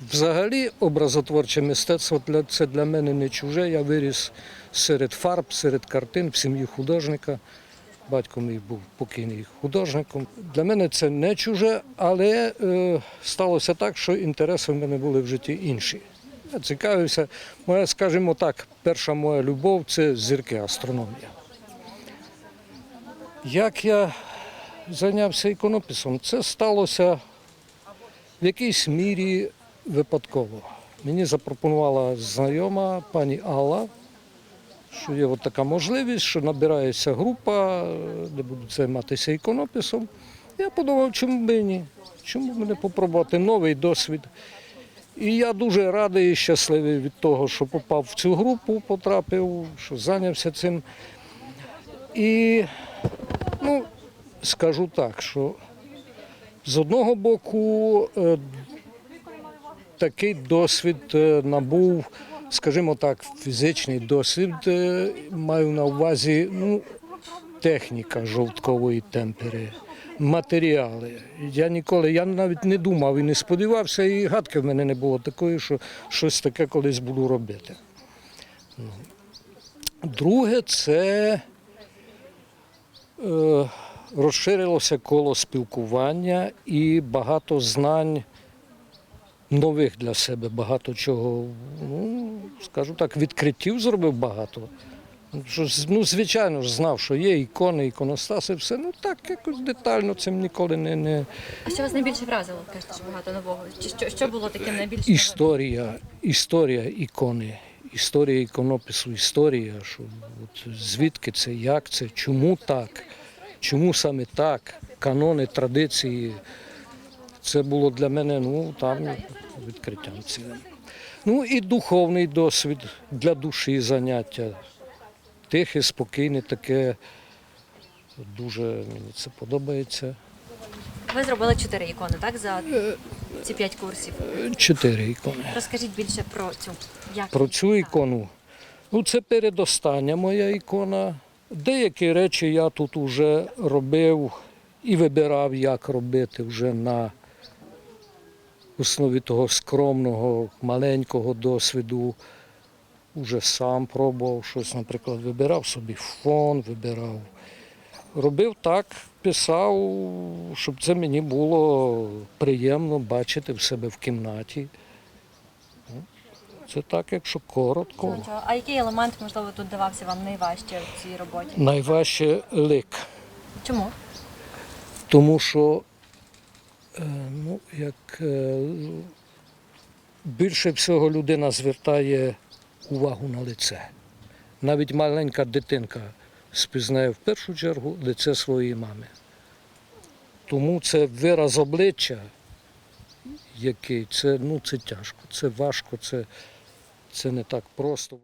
взагалі образотворче мистецтво це для мене не чуже. Я виріс серед фарб, серед картин в сім'ї художника. Батько мій був покійний художником. Для мене це не чуже, але е, сталося так, що інтереси в мене були в житті інші. Я цікавився. Моя, скажімо так, перша моя любов це зірки астрономія. Як я зайнявся іконописом, це сталося в якійсь мірі випадково. Мені запропонувала знайома пані Алла, що є от така можливість, що набирається група, де будуть займатися іконописом. Я подумав, чому б ні? Чому б не попробувати новий досвід? І я дуже радий і щасливий від того, що попав в цю групу, потрапив, що зайнявся цим. І ну, скажу так, що з одного боку е, такий досвід е, набув, скажімо так, фізичний досвід, е, маю на увазі ну, техніка жовткової темпери, матеріали. Я ніколи, я навіть не думав і не сподівався, і гадки в мене не було такої, що щось таке колись буду робити. Ну. Друге, це е, розширилося коло спілкування і багато знань нових для себе, багато чого, ну, скажу так, відкриттів зробив багато. Ну, ну, звичайно ж, знав, що є ікони, іконостаси, все. Ну так якось детально цим ніколи не, не... А що вас найбільше вразило? Кажете, що багато нового. Чи що, що було таким найбільш Історія, історія ікони, історія іконопису, історія, що от звідки це, як це, чому так, чому саме так, канони, традиції. Це було для мене ну, там відкриттям цілим. Ну і духовний досвід для душі заняття. Тихе, спокійне, таке. Дуже мені це подобається. Ви зробили чотири ікони, так? За ці п'ять курсів. Чотири ікони. Розкажіть більше про цю. Як Про цю ікону. Ну, це передостання моя ікона. Деякі речі я тут вже робив і вибирав, як робити вже на основі того скромного, маленького досвіду. Уже сам пробував щось, наприклад, вибирав собі фон, вибирав. Робив так, писав, щоб це мені було приємно бачити в себе в кімнаті. Це так, якщо коротко. А який елемент, можливо, тут давався вам найважче в цій роботі? Найважче лик. Чому? Тому що ну, як, е, більше всього людина звертає увагу на лице. Навіть маленька дитинка спізнає в першу чергу лице своєї мами. Тому це вираз обличчя, який це, ну, це тяжко, це важко, це, це не так просто.